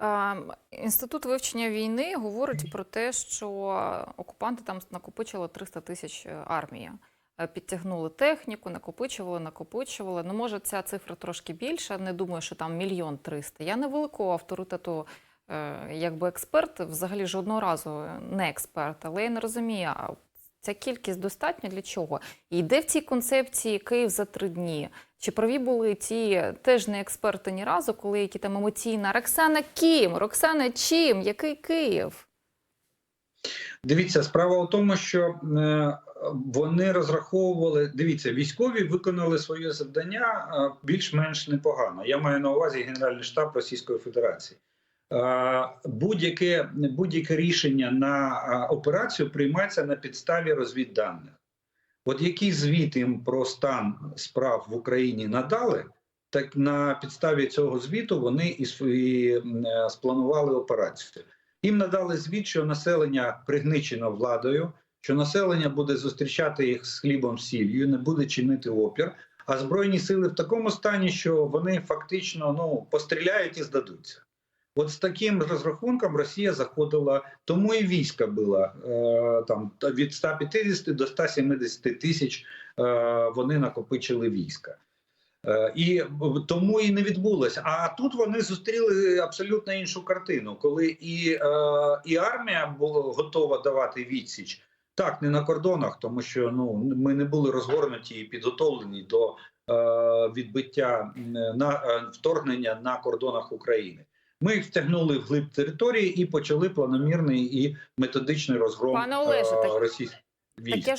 Ем, Інститут вивчення війни говорить про те, що окупанти там накопичили 300 тисяч е, армія. Е, Підтягнули техніку, накопичували, накопичували. Ну, може, ця цифра трошки більша. Не думаю, що там мільйон триста. Я не великого авторитету, е, якби експерт, взагалі жодного разу не експерт, але я не розумію, ця кількість достатня для чого? І йде в цій концепції Київ за три дні. Чи праві були ті теж не експерти ні разу, коли які там емоційна Роксана Кім, Роксана Чим, який Київ? Дивіться, справа у тому, що е, вони розраховували. Дивіться, військові виконали своє завдання е, більш-менш непогано. Я маю на увазі Генеральний штаб Російської Федерації. Будь-яке будь-яке рішення на операцію приймається на підставі розвідданих. От який звіт їм про стан справ в Україні надали, так на підставі цього звіту вони і м, е, спланували операцію. Їм надали звіт, що населення пригничено владою, що населення буде зустрічати їх з хлібом сіллю, не буде чинити опір. А збройні сили в такому стані, що вони фактично ну постріляють і здадуться. От з таким розрахунком Росія заходила, тому і війська було е, там та від 150 до 170 тисяч е, вони накопичили війська. Е, І тому і не відбулося. А тут вони зустріли абсолютно іншу картину, коли і, і армія була готова давати відсіч. Так, не на кордонах, тому що ну ми не були розгорнуті і підготовлені до відбиття на вторгнення на кордонах України. Ми їх втягнули в глиб території і почали планомірний і методичний розгром Пане Олеже, е, російських військ.